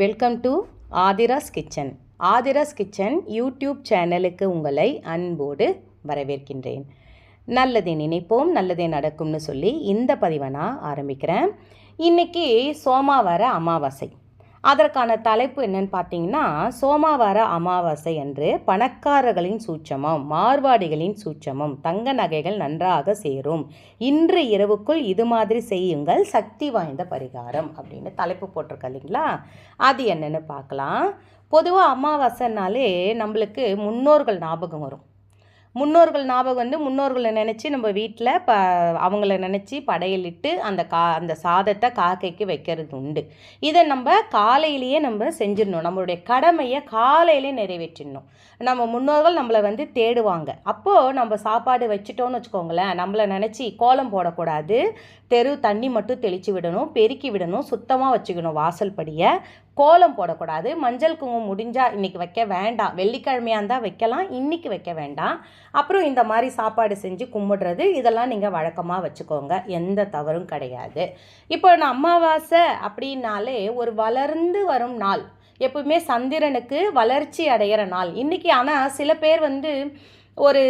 Welcome to Aadhira's kitchen Aadhira's kitchen YouTube சேனலுக்கு உங்களை அன்போடு வரவேற்கின்றேன். நல்லதை நினைப்போம் நல்லதே நடக்கும்னு சொல்லி இந்த பதிவை நான் ஆரம்பிக்கிறேன். இன்றைக்கி சோமாவார அமாவாசை. அதற்கான தலைப்பு என்னன்னு பார்த்தீங்கன்னா சோமாவார அமாவாசை அன்று பணக்காரர்களின் சூட்சமம் மார்வாடிகளின் சூட்சமம் தங்க நகைகள் நன்றாக சேரும். இன்று இரவுக்குள் இது மாதிரி செய்யுங்கள் சக்தி வாய்ந்த பரிகாரம் அப்படின்னு தலைப்பு போட்டிருக்க இல்லைங்களா? அது என்னன்னு பார்க்கலாம். பொதுவாக அமாவாசைனாலே நம்மளுக்கு முன்னோர்கள் ஞாபகம் வரும். முன்னோர்கள் ஞாபகம் வந்து முன்னோர்களை நினச்சி நம்ம வீட்டில் ப அவங்கள நினச்சி படையலிட்டு அந்த கா அந்த சாதத்தை காக்கைக்கு வைக்கிறது உண்டு. இதை நம்ம காலையிலேயே நம்ம செஞ்சிடணும். நம்மளுடைய கடமையை காலையிலே நிறைவேற்றிடணும். நம்ம முன்னோர்கள் நம்மளை வந்து தேடுவாங்க. அப்போது நம்ம சாப்பாடு வச்சிட்டோம்னு வச்சுக்கோங்களேன். நம்மளை நினச்சி கோலம் போடக்கூடாது. தெரு தண்ணி மட்டும் தெளித்து விடணும். பெருக்கி விடணும். சுத்தமாக வச்சுக்கணும் வாசல் படியை. கோலம் போடக்கூடாது. மஞ்சள் குங்குமம் முடிஞ்சால் இன்றைக்கி வைக்க வேண்டாம். வெள்ளிக்கிழமையாக இருந்தால் வைக்கலாம். இன்றைக்கி வைக்க வேண்டாம். அப்புறம் இந்த மாதிரி சாப்பாடு செஞ்சு கும்பிடுறது இதெல்லாம் நீங்கள் வழக்கமாக வச்சுக்கோங்க. எந்த தவறும் கிடையாது. இப்போ நான் அமாவாசை அப்படின்னாலே ஒரு வளர்ந்து வரும் நாள். எப்பவுமே சந்திரனுக்கு வளர்ச்சி அடைகிற நாள். இன்றைக்கி ஆனால் சில பேர் வந்து ஒரு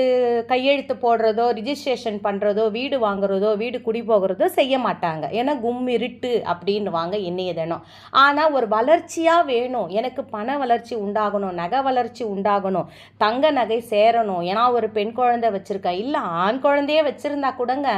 கையெழுத்து போடுறதோ ரிஜிஸ்ட்ரேஷன் பண்ணுறதோ வீடு வாங்குறதோ வீடு குடி போகிறதோ செய்ய மாட்டாங்க. ஏன்னா கும்மிருட்டு அப்படின்னு வாங்க இன்னைய தினம். ஆனால் ஒரு வளர்ச்சியாக வேணும். எனக்கு பண வளர்ச்சி உண்டாகணும் நகை வளர்ச்சி உண்டாகணும் தங்க நகை சேரணும். ஏன்னா ஒரு பெண் குழந்தை வச்சுருக்கா. இல்லை ஆண் குழந்தையே வச்சுருந்தா கூடங்க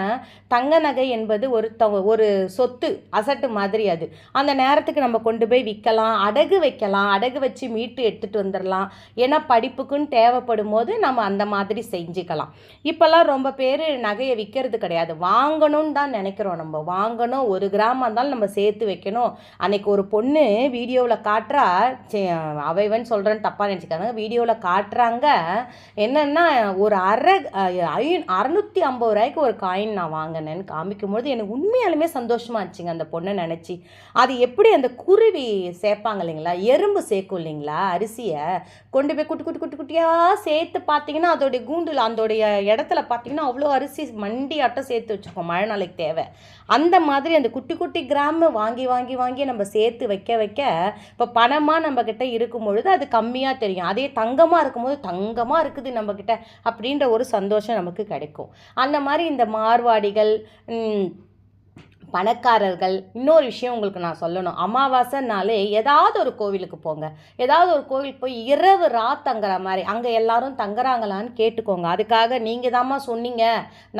தங்க நகை என்பது ஒரு த ஒரு சொத்து அசட்டு மாதிரி அது. அந்த நேரத்துக்கு நம்ம கொண்டு போய் விற்கலாம் அடகு வைக்கலாம். அடகு வச்சு மீட்டு எடுத்துகிட்டு வந்துடலாம் ஏன்னா படிப்புக்குன்னு தேவைப்படும் போது நம்ம அந்த மாதிரி மாதிரி செஞ்சுக்கலாம். இப்போல்லாம் ரொம்ப பேர் நகையை விற்கிறது கிடையாது. வாங்கணும்னு தான் நினைக்கிறோம் நம்ம. வாங்கணும் ஒரு கிராம் இருந்தாலும் நம்ம சேர்த்து வைக்கணும். அன்னைக்கு ஒரு பொண்ணு வீடியோவில் காட்டுறா அவைவன் சொல்கிறேன்னு தப்பாக நினச்சிக்காங்க வீடியோவில் காட்டுறாங்க என்னென்னா ஒரு அரை ஐ அறநூற்றி ஐம்பது ரூபாய்க்கு ஒரு காயின் நான் வாங்கினேன்னு காமிக்கும்போது எனக்கு உண்மையாலுமே சந்தோஷமாக இருந்துச்சுங்க அந்த பொண்ணை நினச்சி. அது எப்படி அந்த குருவி சேர்ப்பாங்க இல்லைங்களா? எறும்பு சேர்க்கும் இல்லைங்களா? அரிசியை கொண்டு போய் குட்டி குட்டி குட்டி குட்டியாக சேர்த்து பார்த்தீங்கன்னா அது அதோடைய கூண்டில் அதோடைய இடத்துல பார்த்தீங்கன்னா அவ்வளோ அரிசி மண்டி அட்டை சேர்த்து வச்சுருக்கோம் மழை நாளைக்கு தேவை. அந்த மாதிரி அந்த குட்டி குட்டி கிராம வாங்கி வாங்கி வாங்கி நம்ம சேர்த்து வைக்க வைக்க இப்போ பணமாக நம்மக்கிட்ட இருக்கும் பொழுது அது கம்மியாக தெரியும். அதே தங்கமாக இருக்கும்போது தங்கமாக இருக்குது நம்மக்கிட்ட அப்படின்ற ஒரு சந்தோஷம் நமக்கு கிடைக்கும். அந்த மாதிரி இந்த மார்வாடிகள் பணக்காரர்கள். இன்னொரு விஷயம் உங்களுக்கு நான் சொல்லணும். அமாவாசைனாலே ஏதாவது ஒரு கோவிலுக்கு போங்க. ஏதாவது ஒரு கோவிலுக்கு போய் இரவு ரா தங்குற மாதிரி அங்கே எல்லாரும் தங்குறாங்களான்னு கேட்டுக்கோங்க. அதுக்காக நீங்கள் தாம்மா சொன்னீங்க.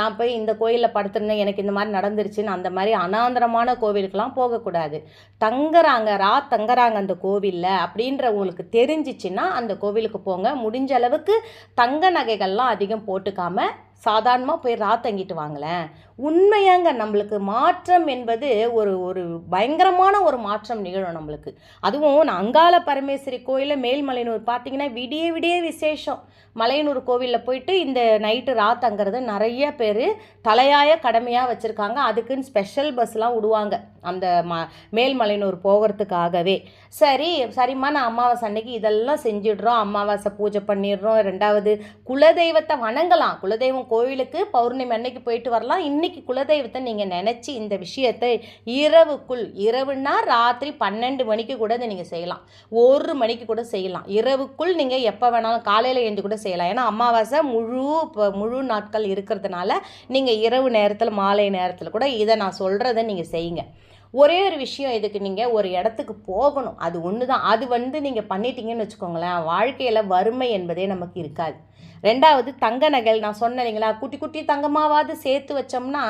நான் போய் இந்த கோயிலில் படுத்துருந்தேன் எனக்கு இந்த மாதிரி நடந்துருச்சுன்னு அந்த மாதிரி அனாந்தரமான கோவிலுக்கெலாம் போகக்கூடாது. தங்குறாங்க ரா தங்குறாங்க அந்த கோவிலில் அப்படின்ற உங்களுக்கு தெரிஞ்சிச்சுன்னா அந்த கோவிலுக்கு போங்க. முடிஞ்ச அளவுக்கு தங்க நகைகள்லாம் அதிகம் போட்டுக்காமல் சாதாரணமாக போய் ரா தங்கிட்டு வாங்களேன். உண்மையாங்க நம்மளுக்கு மாற்றம் என்பது ஒரு ஒரு பயங்கரமான ஒரு மாற்றம் நிகழும் நம்மளுக்கு. அதுவும் நான் அங்காள பரமேஸ்வரி கோயிலில் மேல்மலையனூர் பார்த்தீங்கன்னா விடிய விடிய விசேஷம். மலையனூர் கோவிலில் போயிட்டு இந்த நைட்டு ரா நிறைய பேர் தலையாய கடமையாக வச்சுருக்காங்க. அதுக்குன்னு ஸ்பெஷல் பஸ்லாம் விடுவாங்க அந்த ம மேல்மலையனூர் போகிறதுக்காகவே. சரி சரிம்மா நான் அமாவாசை அன்னைக்கு இதெல்லாம் செஞ்சிடுறோம். அமாவாசை பூஜை பண்ணிடுறோம். ரெண்டாவது குலதெய்வத்தை வணங்கலாம். குலதெய்வம் கோவிலுக்கு பௌர்ணமி அன்னைக்கு போயிட்டு வரலாம். இன்னும் இன்னைக்கு குலதெய்வத்தை நீங்கள் நினச்சி இந்த விஷயத்தை இரவுக்குள் இரவுன்னா ராத்திரி பன்னெண்டு மணிக்கு கூட இதை நீங்கள் செய்யலாம். ஒரு மணிக்கு கூட செய்யலாம். இரவுக்குள் நீங்கள் எப்போ வேணாலும் காலையில் எழுந்து கூட செய்யலாம். ஏன்னா அமாவாசை முழு இப்போ முழு நாட்கள் இருக்கிறதுனால நீங்கள் இரவு நேரத்தில் மாலை நேரத்தில் கூட இதை நான் சொல்கிறத நீங்கள் செய்யுங்க. ஒரே ஒரு விஷயம் இதுக்கு நீங்கள் ஒரு இடத்துக்கு போகணும். அது ஒன்று தான் அது வந்து நீங்கள் பண்ணிட்டீங்கன்னு வச்சுக்கோங்களேன் வாழ்க்கையில் வறுமை என்பதே நமக்கு இருக்காது. ரெண்டாவது தங்க நகைகள் நான் சொன்னேன் இல்லைங்களா? குட்டி குட்டி தங்கமாவது சேர்த்து வச்சோம்னா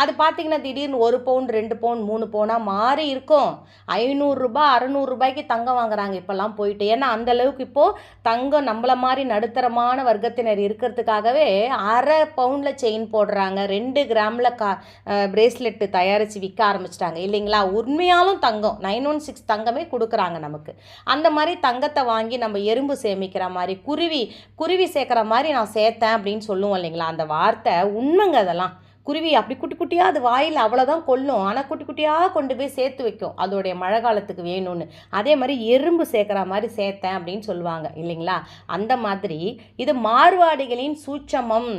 அது பார்த்திங்கன்னா திடீர்னு ஒரு பவுன் ரெண்டு பவுன் மூணு பவுனாக மாறி இருக்கும். ஐநூறுரூபா அறநூறுரூபாய்க்கு தங்கம் வாங்குறாங்க இப்போல்லாம் போயிட்டு. ஏன்னா அந்தளவுக்கு இப்போது தங்கம் நம்மள மாதிரி நடுத்தரமான வர்க்கத்தினர் இருக்கிறதுக்காகவே அரை பவுனில் செயின் போடுறாங்க. ரெண்டு கிராமில் கா பிரேஸ்லெட்டு தயாரித்து விற்க ஆரம்பிச்சிட்டாங்க. இல்லைங்களா? உண்மையாலும் தங்கம் நைன் ஒன் சிக்ஸ் தங்கமே கொடுக்குறாங்க நமக்கு. அந்த மாதிரி தங்கத்தை வாங்கி நம்ம எறும்பு சேமிக்கிற மாதிரி குருவி குருவி சேர்க்குற மாதிரி நான் சேர்த்தேன் அப்படின்னு சொல்லுவோம் இல்லைங்களா? அந்த வார்த்தை உண்மைங்க அதெல்லாம். குருவி அப்படி குட்டி குட்டியாக அது வாயில் அவ்வளோதான் கொல்லும். ஆனால் குட்டி குட்டியாக கொண்டு போய் சேர்த்து வைக்கும். அதோடைய மழை காலத்துக்கு வேணும்னு. அதே மாதிரி எறும்பு சேர்க்குற மாதிரி சேர்த்தேன் அப்படின்னு சொல்லுவாங்க இல்லைங்களா? அந்த மாதிரி இது மார்வாடிகளின் சூட்சமம்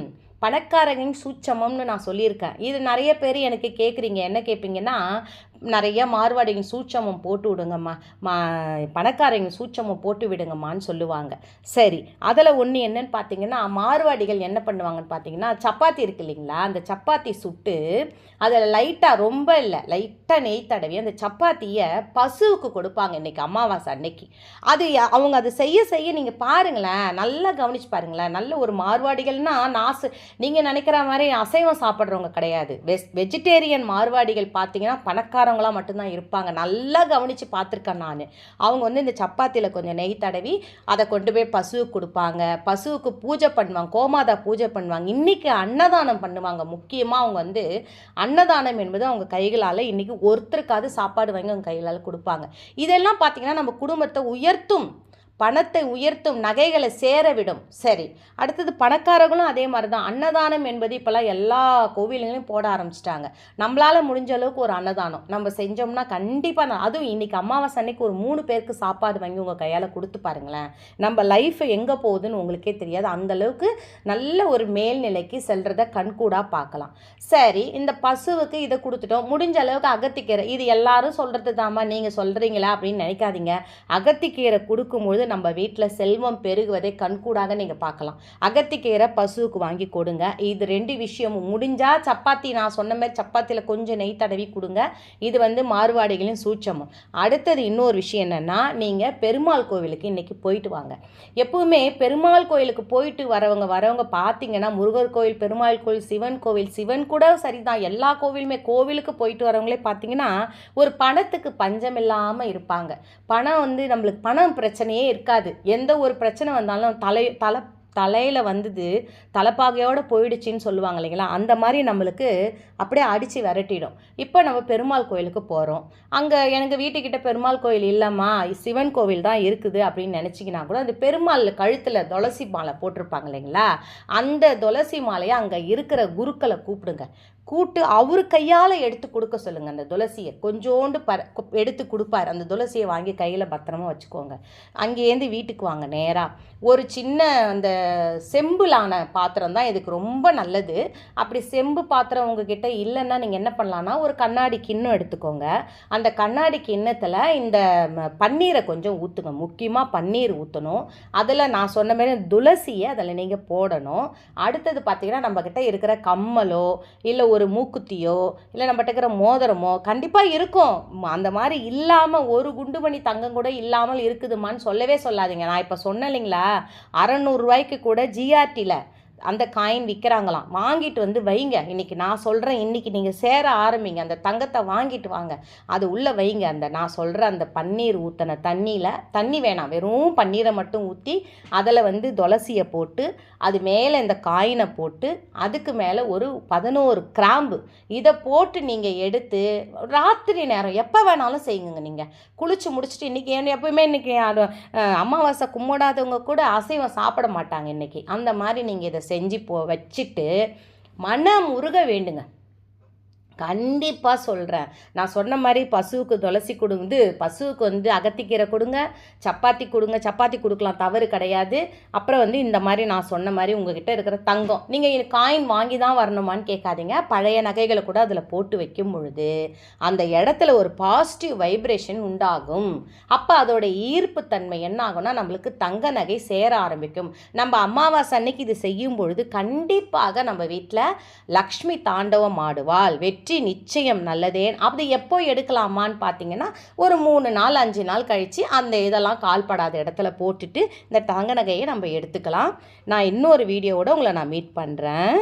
பணக்காரங்களின் சூட்சமம்னு நான் சொல்லியிருக்கேன். இது நிறைய பேர் எனக்கு கேட்குறீங்க. என்ன கேட்பீங்கன்னா நிறைய மார்வாடிங்க சூட்சமம் போட்டு விடுங்கம்மா. மா பணக்காரங்க சூட்சமம் போட்டு விடுங்கம்மான்னு சொல்லுவாங்க. சரி அதில் ஒன்று என்னன்னு பார்த்தீங்கன்னா மார்வாடிகள் என்ன பண்ணுவாங்கன்னு பார்த்தீங்கன்னா சப்பாத்தி இருக்கு இல்லைங்களா? அந்த சப்பாத்தி சுட்டு அதில் லைட்டாக ரொம்ப இல்லை லைட்டாக நெய் தடவி அந்த சப்பாத்தியை பசுவுக்கு கொடுப்பாங்க இன்றைக்கி அமாவாசை அன்னைக்கு. அது அவங்க அதை செய்ய செய்ய நீங்கள் பாருங்களேன் நல்லா கவனிச்சு பாருங்களேன். நல்ல ஒரு மார்வாடிகள்னா நாசு நீங்கள் நினைக்கிற மாதிரி அசைவம் சாப்பிட்றவங்க கிடையாது. வெஸ் வெஜிடேரியன் மார்வாடிகள் பார்த்தீங்கன்னா பண்ணுறவங்களாம் மட்டும்தான் இருப்பாங்க. நல்லா கவனித்து பார்த்துருக்கேன் நான். அவங்க வந்து இந்த சப்பாத்தியில் கொஞ்சம் நெய் தடவி அதை கொண்டு போய் பசுவுக்கு கொடுப்பாங்க. பசுவுக்கு பூஜை பண்ணுவாங்க கோமாதா பூஜை பண்ணுவாங்க. இன்றைக்கி அன்னதானம் பண்ணுவாங்க. முக்கியமாக அவங்க வந்து அன்னதானம் என்பது அவங்க கைகளால் இன்றைக்கி ஒருத்தருக்காவது சாப்பாடு வாங்கி அவங்க கைகளால் கொடுப்பாங்க. இதெல்லாம் பார்த்திங்கன்னா நம்ம குடும்பத்தை உயர்த்தும். பணத்தை உயர்த்தும் நகைகளை சேர விடும் சரி அடுத்தது பணக்காரர்களும் அதே மாதிரி தான் அன்னதானம் என்பது இப்போல்லாம் எல்லா கோவில்களையும் போட ஆரம்பிச்சிட்டாங்க. நம்மளால் முடிஞ்ச அளவுக்கு ஒரு அன்னதானம். நம்ம செஞ்சோம்னா கண்டிப்பாக அதுவும் இன்றைக்கி அமாவாசை அன்னைக்கு ஒரு மூணு பேருக்கு சாப்பாடு வாங்கி உங்கள் கையால் கொடுத்து பாருங்களேன். நம்ம லைஃப் எங்கே போகுதுன்னு உங்களுக்கே தெரியாது. அந்தளவுக்கு நல்ல ஒரு மேல்நிலைக்கு செல்றத கண்கூடாக பார்க்கலாம். சரி இந்த பசுவுக்கு இதை கொடுத்துட்டோம். முடிஞ்ச அளவுக்கு அகத்திக்கீரை. இது எல்லாரும் சொல்கிறது தாம்மா நீங்கள் சொல்கிறீங்களா அப்படின்னு நினைக்காதீங்க. அகத்திக்கீரை கொடுக்கும்பொழுது நம்ம வீட்டில் செல்வம் பெருகுவதை கண்கூடாக நீங்கள் பார்க்கலாம். அகத்திக்கீரை பசுவுக்கு வாங்கி கொடுங்க. இது ரெண்டு விஷயமும் முடிஞ்சால் சப்பாத்தி நான் சொன்ன மாதிரி சப்பாத்தியில் கொஞ்சம் நெய் தடவி கொடுங்க. இது வந்து மாறுவாடிகளின் சூட்சமும். அடுத்தது இன்னொரு விஷயம் என்னென்னா நீங்கள் பெருமாள் கோவிலுக்கு இன்றைக்கி போயிட்டு வாங்க. எப்பவுமே பெருமாள் கோயிலுக்கு போயிட்டு வரவங்க வரவங்க பார்த்தீங்கன்னா முருகர் கோவில் பெருமாள் கோவில் சிவன் கோவில் சிவன் கூட சரிதான். எல்லா கோவிலுமே கோவிலுக்கு போயிட்டு வரவங்களே பார்த்தீங்கன்னா ஒரு பணத்துக்கு பஞ்சம் இல்லாமல் இருப்பாங்க. பணம் வந்து நம்மளுக்கு பணம் பிரச்சனையே இருக்காது. எந்த ஒரு பிரச்சனை வந்தாலும் தலை தலை தலையில் வந்தது தலைப்பாகையோடு போயிடுச்சின்னு சொல்லுவாங்க இல்லைங்களா? அந்த மாதிரி நம்மளுக்கு அப்படியே அடித்து விரட்டிடும். இப்போ நம்ம பெருமாள் கோயிலுக்கு போகிறோம் அங்கே எனக்கு வீட்டுக்கிட்ட பெருமாள் கோயில் இல்லைம்மா சிவன் கோவில் தான் இருக்குது அப்படின்னு நினச்சிக்கினா கூட அந்த பெருமாள் கழுத்தில் துளசி மாலை போட்டிருப்பாங்க இல்லைங்களா? அந்த துளசி மாலையை அங்கே இருக்கிற குருக்களை கூப்பிடுங்க. கூட்டு அவர் கையால் எடுத்து கொடுக்க சொல்லுங்கள் அந்த துளசியை கொஞ்சோண்டு ப எடுத்து கொடுப்பார். அந்த துளசியை வாங்கி கையில் பத்திரமா வச்சுக்கோங்க. அங்கேருந்து வீட்டுக்கு வாங்க நேராக ஒரு சின்ன அந்த செம்பிலான பாத்திரம் தான் இதுக்கு ரொம்ப நல்லது. அப்படி செம்பு பாத்திரம் உங்ககிட்ட இல்லைன்னா நீங்கள் என்ன பண்ணலான்னா ஒரு கண்ணாடி கிண்ணம் எடுத்துக்கோங்க. அந்த கண்ணாடி கிண்ணத்தில் இந்த பன்னீரை கொஞ்சம் ஊற்றுங்க முக்கியமாக பன்னீர் ஊற்றணும் அதில் நான் சொன்ன மாதிரி துளசியை அதில் நீங்கள் போடணும். அடுத்தது பார்த்தீங்கன்னா நம்மக்கிட்ட இருக்கிற கம்மலோ இல்லை ஒரு மூக்குத்தியோ இல்லை நம்மகிட்ட இருக்கிற மோதிரமோ கண்டிப்பாக இருக்கும். அந்த மாதிரி இல்லாமல் ஒரு குண்டு மணி தங்கம் கூட இல்லாமல் இருக்குதுமான்னு சொல்லவே சொல்லாதீங்க. நான் இப்போ சொன்னேன் இல்லைங்களா? அறநூறுரூவாய்க்கு கூட ஜிஆர்டியில் அந்த காயின் விற்கிறாங்களாம் வாங்கிட்டு வந்து வைங்க. இன்றைக்கி நான் சொல்கிறேன் இன்னைக்கு நீங்கள் சேர ஆரம்பிங்க. அந்த தங்கத்தை வாங்கிட்டு வாங்க. அது உள்ளே வைங்க. அந்த நான் சொல்கிற அந்த பன்னீர் ஊற்றின தண்ணியில் தண்ணி வேணாம். வெறும் பன்னீரை மட்டும் ஊற்றி அதில் வந்து துளசியை போட்டு அது மேலே இந்த காயினை போட்டு அதுக்கு மேலே ஒரு பதினோரு கிராம்பு. இதை போட்டு நீங்கள் எடுத்து ராத்திரி நேரம் எப்போ வேணாலும் செய்யுங்க நீங்கள் குளிச்சு முடிச்சுட்டு இன்றைக்கி எப்பவுமே இன்றைக்கி அமாவாசை கும்பிடாதவங்க கூட அசைவம் சாப்பிட மாட்டாங்க இன்றைக்கி அந்த மாதிரி நீங்கள் இதை செஞ்சு போ வச்சுட்டு மனம் உருக வேண்டுங்க. கண்டிப்பாக சொல்கிறேன் நான் சொன்ன மாதிரி பசுவுக்கு துளசி கொடுந்து பசுவுக்கு வந்து அகத்திக்கீரை கொடுங்க சப்பாத்தி கொடுங்க சப்பாத்தி கொடுக்கலாம் தவறு கிடையாது. அப்புறம் வந்து இந்த மாதிரி நான் சொன்ன மாதிரி உங்ககிட்ட இருக்கிற தங்கம். நீங்கள் காயின் வாங்கி தான் வரணுமான்னு கேட்காதீங்க. பழைய நகைகளை கூட அதில் போட்டு வைக்கும் பொழுது அந்த இடத்துல ஒரு பாசிட்டிவ் வைப்ரேஷன் உண்டாகும். அப்போ அதோட ஈர்ப்பு தன்மை என்ன ஆகும்னா நம்மளுக்கு தங்க நகை சேர ஆரம்பிக்கும். நம்ம அமாவாசை அன்னைக்கு இது செய்யும் பொழுது கண்டிப்பாக நம்ம வீட்டில் லக்ஷ்மி தாண்டவம் ஆடுவாள். வெற்றி வெற்றி நிச்சயம் நல்லதே. அப்படி எப்போ எடுக்கலாமான்னு பார்த்தீங்கன்னா ஒரு மூணு நாள் அஞ்சு நாள் கழித்து அந்த இதெல்லாம் கால்படாத இடத்துல போட்டுட்டு இந்த தங்க நகையை நம்ம எடுத்துக்கலாம். நான் இன்னொரு வீடியோவோட உங்களை நான் மீட் பண்ணுறேன்